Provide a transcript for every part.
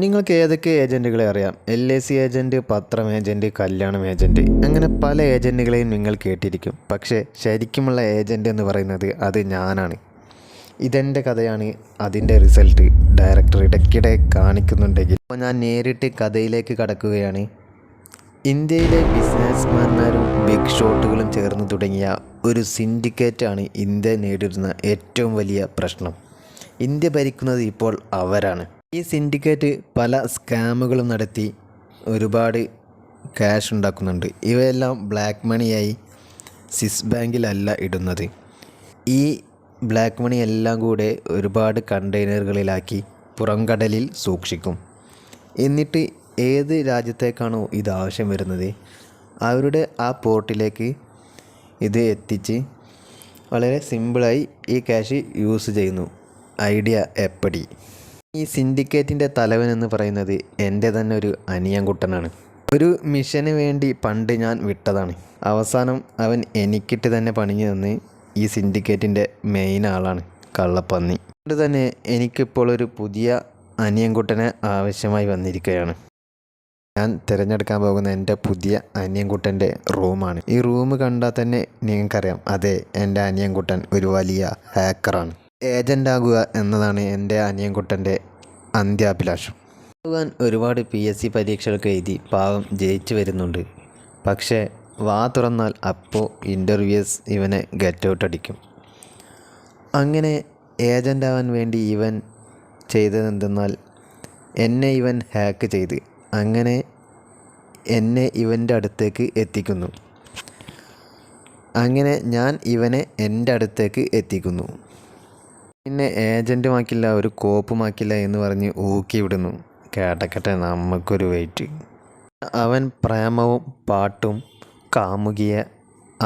നിങ്ങൾക്ക് ഏതൊക്കെ ഏജന്റുകളെ അറിയാം? എൽ ഐ സി ഏജന്റ് പത്രം ഏജന്റ് കല്യാണം ഏജന്റ് അങ്ങനെ പല ഏജന്റുകളെയും നിങ്ങൾ കേട്ടിരിക്കും. പക്ഷേ ശരിക്കുമുള്ള ഏജന്റ് എന്ന് പറയുന്നത് അത് ഞാനാണ്. ഇതെന്റെ കഥയാണ് അതിന്റെ റിസൾട്ട് ഡയറക്ടർ ഇടയ്ക്കിടെ കാണിക്കുന്നുണ്ടെങ്കിൽ. അപ്പോൾ ഞാൻ നേരിട്ട് കഥയിലേക്ക് കടക്കുകയാണ്. ഇന്ത്യയിലെ ബിസിനസ്മാൻമാരും ബിഗ് ഷോട്ടുകളും ചേർന്ന് തുടങ്ങിയ ഒരു സിൻഡിക്കേറ്റാണ് ഇന്ത്യ നേരിടുന്ന ഏറ്റവും വലിയ പ്രശ്നം. ഇന്ത്യ ഭരിക്കുന്നത് ഇപ്പോൾ അവരാണ്. ഈ സിൻഡിക്കേറ്റ് പല സ്കാമുകളും നടത്തി ഒരുപാട് ക്യാഷ് ഉണ്ടാക്കുന്നുണ്ട്. ഇവയെല്ലാം ബ്ലാക്ക് മണിയായി സ്വിസ് ബാങ്കിലല്ല ഇടുന്നത്. ഈ ബ്ലാക്ക് മണി എല്ലാം കൂടെ ഒരുപാട് കണ്ടെയ്നറുകളിലാക്കി പുറംകടലിൽ സൂക്ഷിക്കും. എന്നിട്ട് ഏത് രാജ്യത്തേക്കാണോ ഇത് ആവശ്യം വരുന്നത് അവരുടെ ആ പോർട്ടിലേക്ക് ഇത് എത്തിച്ച് വളരെ സിമ്പിളായി ഈ ക്യാഷ് യൂസ് ചെയ്യുന്നു. ഐഡിയ എപ്പടി? ഈ സിൻഡിക്കേറ്റിന്റെ തലവൻ എന്ന് പറയുന്നത് എന്റെ തന്നെ ഒരു അനിയൻകുട്ടനാണ്. ഒരു മിഷന് വേണ്ടി പണ്ട് ഞാൻ വിട്ടതാണ്. അവസാനം അവൻ എനിക്കിട്ട് തന്നെ പണിഞ്ഞു തന്ന് ഈ സിൻഡിക്കേറ്റിന്റെ മെയിൻ ആളാണ് കള്ളപ്പന്നി. അതുകൊണ്ട് തന്നെ എനിക്കിപ്പോൾ ഒരു പുതിയ അനിയൻകുട്ടനെ ആവശ്യമായി വന്നിരിക്കുകയാണ്. ഞാൻ തിരഞ്ഞെടുക്കാൻ പോകുന്ന എന്റെ പുതിയ അനിയൻകുട്ടന്റെ റൂമാണ്. ഈ റൂം കണ്ടാൽ തന്നെ നിങ്ങൾക്കറിയാം അതെ എന്റെ അനിയൻകുട്ടൻ ഒരു വലിയ ഹാക്കറാണ്. ഏജന്റ് ആകുക എന്നതാണ് എന്റെ അനിയൻകുട്ടന്റെ അന്ത്യാഭിലാഷം. ഭഗവാൻ ഒരുപാട് പി എസ് സി പരീക്ഷകളൊക്കെ എഴുതി പാവം ജയിച്ചു വരുന്നുണ്ട്. പക്ഷേ വാ തുറന്നാൽ അപ്പോൾ ഇന്റർവ്യൂസ് ഇവനെ ഗെറ്റ് ഔട്ട് അടിക്കും. അങ്ങനെ ഏജന്റ് ആവാൻ വേണ്ടി ഇവൻ ചെയ്തതെന്തെന്നാൽ എന്നെ ഇവൻ ഹാക്ക് ചെയ്ത് അങ്ങനെ എന്നെ ഇവന്റെ അടുത്തേക്ക് എത്തിക്കുന്നു. അങ്ങനെ ഞാൻ ഇവനെ എന്റെ അടുത്തേക്ക് എത്തിക്കുന്നു. പിന്നെ ഏജന്റുമാക്കില്ല ഒരു കോപ്പ് മാക്കില്ല എന്ന് പറഞ്ഞ് ഊക്കി വിടുന്നു. കേട്ടക്കട്ടെ നമുക്കൊരു വെയിറ്റ്. അവൻ പ്രേമവും പാട്ടും കാമുകിയെ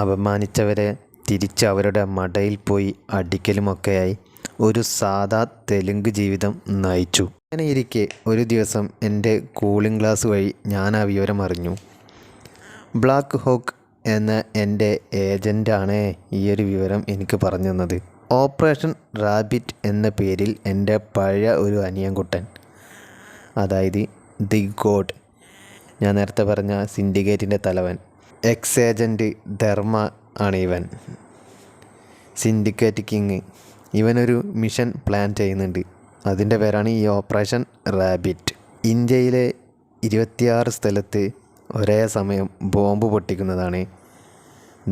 അപമാനിച്ചവരെ തിരിച്ച് അവരുടെ മടയിൽ പോയി അടിക്കലുമൊക്കെയായി ഒരു സാധാ തെലുങ്ക് ജീവിതം നയിച്ചു. അങ്ങനെ ഇരിക്കെ ഒരു ദിവസം എന്റെ കൂളിംഗ് ഗ്ലാസ് വഴി ഞാൻ ആ വിവരം അറിഞ്ഞു. ബ്ലാക്ക് ഹോക്ക് എന്ന എന്റെ ഏജന്റാണ് ഈ ഒരു വിവരം എനിക്ക് പറഞ്ഞു തന്നത്. ഓപ്പറേഷൻ റാബിറ്റ് എന്ന പേരിൽ എന്റെ പഴയ ഒരു അനിയൻകുട്ടൻ അതായത് ദി ഗോഡ് ഞാൻ നേരത്തെ പറഞ്ഞ സിൻഡിക്കേറ്റിന്റെ തലവൻ എക്സ് ഏജന്റ് ധർമ്മ ആണ് ഇവൻ. സിൻഡിക്കേറ്റ് കിങ് ഇവനൊരു മിഷൻ പ്ലാൻ ചെയ്യുന്നുണ്ട്. അതിന്റെ പേരാണ് ഈ ഓപ്പറേഷൻ റാബിറ്റ്. ഇന്ത്യയിലെ ഇരുപത്തിയാറ് സ്ഥലത്ത് ഒരേ സമയം ബോംബ് പൊട്ടിക്കുന്നതാണ്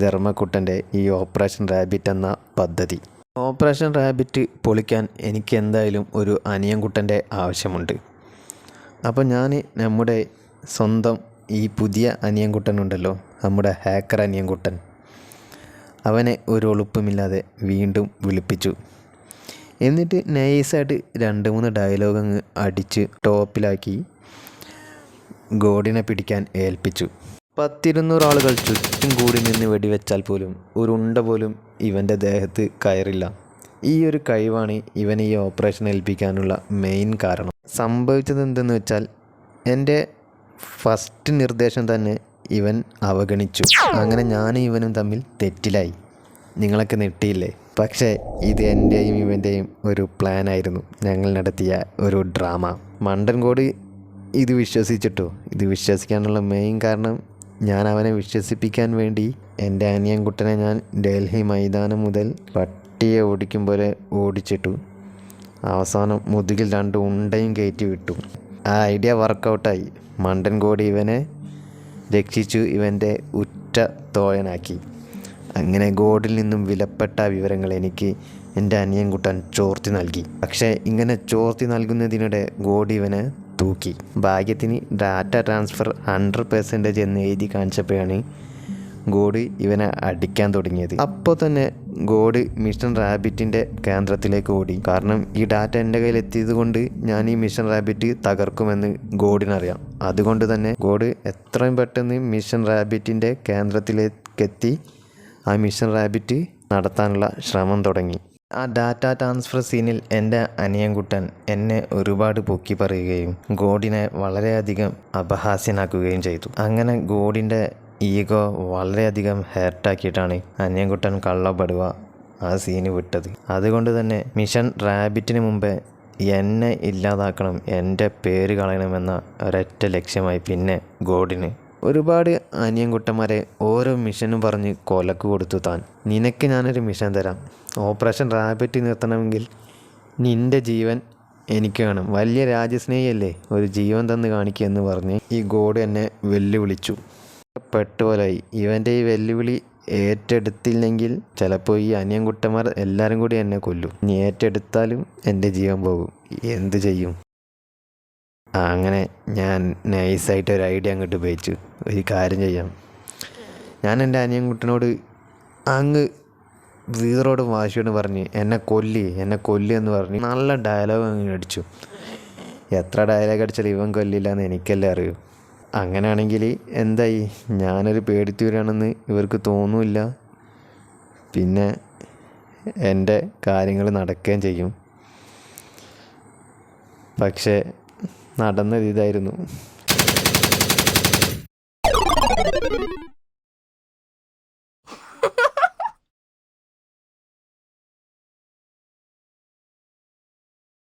ധർമ്മക്കുട്ടന്റെ ഈ ഓപ്പറേഷൻ റാബിറ്റ് എന്ന പദ്ധതി. ഓപ്പറേഷൻ റാബിറ്റ് പൊളിക്കാൻ എനിക്ക് എന്തായാലും ഒരു അനിയൻകുട്ടന്റെ ആവശ്യമുണ്ട്. അപ്പോൾ ഞാൻ നമ്മുടെ സ്വന്തം ഈ പുതിയ അനിയൻകുട്ടനുണ്ടല്ലോ നമ്മുടെ ഹാക്കർ അനിയൻകുട്ടൻ. അവനെ ഒരു ഒളുപ്പമില്ലാതെ വീണ്ടും വിളിപ്പിച്ചു. എന്നിട്ട് നൈസായിട്ട് രണ്ട് മൂന്ന് ഡയലോഗ് അങ്ങ് അടിച്ച് ടോപ്പിലാക്കി ഗോഡിനെ പിടിക്കാൻ ഏൽപ്പിച്ചു. പത്തിരുന്നൂറ് ആളുകൾ ചുറ്റും കൂടി നിന്ന് വെടിവെച്ചാൽ പോലും ഒരു ഉണ്ട പോലും ഇവന്റെ ദേഹത്ത് കയറില്ല. ഈ ഒരു കഴിവാണ് ഇവൻ ഈ ഓപ്പറേഷൻ ഏൽപ്പിക്കാനുള്ള മെയിൻ കാരണം. സംഭവിച്ചത് എന്തെന്ന് വെച്ചാൽ എന്റെ ഫസ്റ്റ് നിർദ്ദേശം തന്നെ ഇവൻ അവഗണിച്ചു. അങ്ങനെ ഞാനും ഇവനും തമ്മിൽ തെറ്റിലായി. നിങ്ങളൊക്കെ നെട്ടിയില്ലേ പക്ഷേ ഇത് എന്റെയും ഇവന്റെയും ഒരു പ്ലാനായിരുന്നു ഞങ്ങൾ നടത്തിയ ഒരു ഡ്രാമ മണ്ടൻകോട് ഇത് വിശ്വസിച്ചിട്ടോ? ഇത് വിശ്വസിക്കാനുള്ള മെയിൻ കാരണം ഞാൻ അവനെ വിശ്വസിപ്പിക്കാൻ വേണ്ടി എന്റെ അനിയൻകുട്ടനെ ഞാൻ ഡൽഹി മൈതാനം മുതൽ പട്ടിയെ ഓടിക്കും പോലെ ഓടിച്ചിട്ടു. അവസാനം മുതുകിൽ രണ്ട് ഉണ്ടയും കയറ്റി വിട്ടു. ആ ഐഡിയ വർക്കൗട്ടായി. മണ്ടൻ കോടി ഇവനെ രക്ഷിച്ചു ഇവന്റെ ഉറ്റ തോയനാക്കി അങ്ങനെ ഗോഡിൽ നിന്നും വിലപ്പെട്ട വിവരങ്ങൾ എനിക്ക് എന്റെ അനിയൻകുട്ടൻ ചോർത്തി നൽകി. പക്ഷേ ഇങ്ങനെ ചോർത്തി നൽകുന്നതിനിടെ ഗോഡ് ഇവനെ തൂക്കി. ഭാഗ്യത്തിന് ഡാറ്റ ട്രാൻസ്ഫർ ഹൺഡ്രഡ് പെർസെന്റേജ് എന്ന് എഴുതി കാണിച്ചപ്പോഴാണ് ഗോഡ് ഇവനെ അടിക്കാൻ തുടങ്ങിയത്. അപ്പോൾ തന്നെ ഗോഡ് മിഷൻ റാബിറ്റിന്റെ കേന്ദ്രത്തിലേക്ക് ഓടി. കാരണം ഈ ഡാറ്റ എന്റെ കയ്യിൽ എത്തിയത് കൊണ്ട് ഞാൻ ഈ മിഷൻ റാബിറ്റ് തകർക്കുമെന്ന് ഗോഡിനറിയാം അതുകൊണ്ട് തന്നെ ഗോഡ് എത്രയും പെട്ടെന്ന് മിഷൻ റാബിറ്റിന്റെ കേന്ദ്രത്തിലേക്ക് എത്തി ആ മിഷൻ റാബിറ്റ് നടത്താനുള്ള ശ്രമം തുടങ്ങി. ആ ഡാറ്റ ട്രാൻസ്ഫർ സീനിൽ എന്റെ അനിയൻകുട്ടൻ എന്നെ ഒരുപാട് പൊക്കി പറയുകയും ഗോഡിനെ വളരെയധികം അപഹാസ്യനാക്കുകയും ചെയ്തു. അങ്ങനെ ഗോഡിന്റെ ഈഗോ വളരെയധികം ഹേർട്ടാക്കിയിട്ടാണ് അനിയൻകുട്ടൻ കള്ളപ്പെടുക ആ സീന് വിട്ടത്. അതുകൊണ്ട് തന്നെ മിഷൻ റാബിറ്റിന് മുമ്പേ എന്നെ ഇല്ലാതാക്കണം എന്റെ പേര് കളയണമെന്ന ഒരൊറ്റ ലക്ഷ്യമായി പിന്നെ ഗോഡിന് ഒരുപാട് അനിയൻകുട്ടന്മാരെ ഓരോ മിഷനും പറഞ്ഞ് കൊലക്ക് കൊടുത്തു താൻ. നിനക്ക് ഞാനൊരു മിഷൻ തരാം. ഓപ്പറേഷൻ റാബിറ്റ് നിർത്തണമെങ്കിൽ നിന്റെ ജീവൻ എനിക്ക് വേണം. വലിയ രാജ്യസ്നേഹിയല്ലേ? ഒരു ജീവൻ തന്ന് കാണിക്കുക എന്ന് പറഞ്ഞ് ഈ ഗോഡ് എന്നെ വെല്ലുവിളിച്ചു. പെട്ടുപോലായി. ഇവന്റെ ഈ വെല്ലുവിളി ഏറ്റെടുത്തില്ലെങ്കിൽ ചിലപ്പോൾ ഈ അനിയൻകുട്ടന്മാർ എല്ലാവരും കൂടി എന്നെ കൊല്ലും. ഇനി ഏറ്റെടുത്താലും എന്റെ ജീവൻ പോകും. എന്ത് ചെയ്യും? അങ്ങനെ ഞാൻ നൈസായിട്ട് ഒരു ഐഡിയ അങ്ങോട്ട് ഉപയോഗിച്ചു. ഒരു കാര്യം ചെയ്യാം. ഞാൻ എന്റെ അനിയൻകുട്ടനോട് അങ്ങ് വീറോട് വാശിയോട് പറഞ്ഞ് എന്നെ കൊല്ലി എന്നെ കൊല്ലി എന്ന് പറഞ്ഞ് നല്ല ഡയലോഗ് അങ്ങ് അടിച്ചു. എത്ര ഡയലോഗ് അടിച്ചാലും ഇവൻ കൊല്ലില്ല എന്ന് എനിക്കല്ലേ അറിയൂ. അങ്ങനെയാണെങ്കിൽ എന്തായി? ഞാനൊരു പേടിത്തൂരാണെന്ന് ഇവർക്ക് തോന്നില്ല. പിന്നെ എന്റെ കാര്യങ്ങൾ നടക്കുകയും ചെയ്യും. പക്ഷേ നടന്നത് ഇതായിരുന്നു.